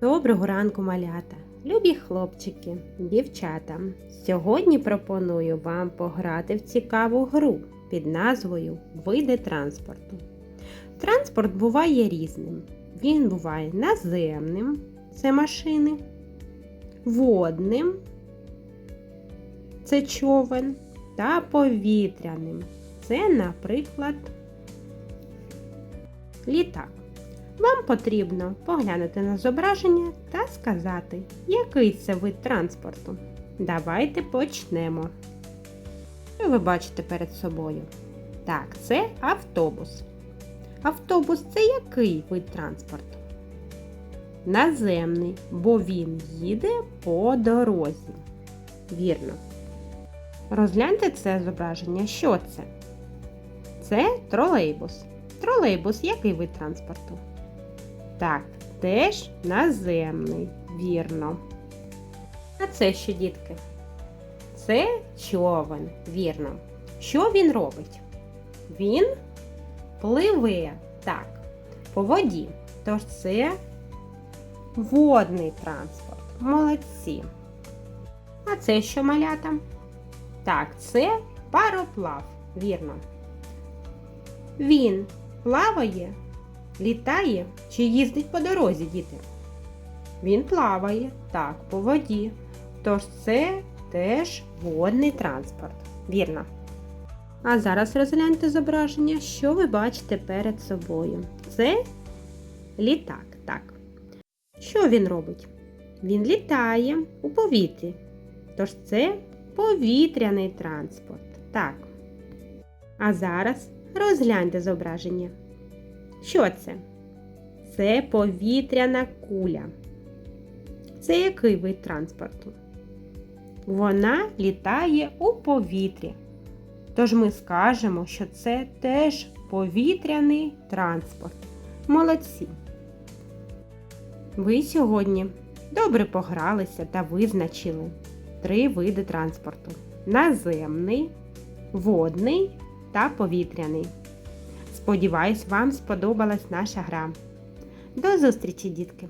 Доброго ранку, малята, любі хлопчики, дівчата. Сьогодні пропоную вам пограти в цікаву гру під назвою Види транспорту. Транспорт буває різним. Він буває наземним це машини, водним це човен та повітряним. Це, наприклад, літак. Вам потрібно поглянути на зображення та сказати, який це вид транспорту. Давайте почнемо. Що ви бачите перед собою? Так, це автобус. Автобус це який вид транспорту? Наземний, бо він їде по дорозі. Вірно. Розгляньте це зображення. Що це? Це тролейбус. Тролейбус який вид транспорту? Так, теж наземний, вірно. А це що, дітки? Це човен, вірно. Що він робить? Він пливе, так, по воді. Тож це водний транспорт. Молодці. А це що малята? Так, це пароплав, вірно. Він плаває Літає чи їздить по дорозі, діти? Він плаває, так, по воді. Тож це теж водний транспорт. Вірно. А зараз розгляньте зображення, що ви бачите перед собою. Це літак, так. Що він робить? Він літає у повітрі. Тож це повітряний транспорт. Так. А зараз розгляньте зображення. Що це? Це повітряна куля. Це який вид транспорту? Вона літає у повітрі. Тож ми скажемо, що це теж повітряний транспорт. Молодці. Ви сьогодні добре погралися та визначили три види транспорту: наземний, водний та повітряний. Сподіваюсь, вам сподобалась наша гра. До зустрічі, дітки!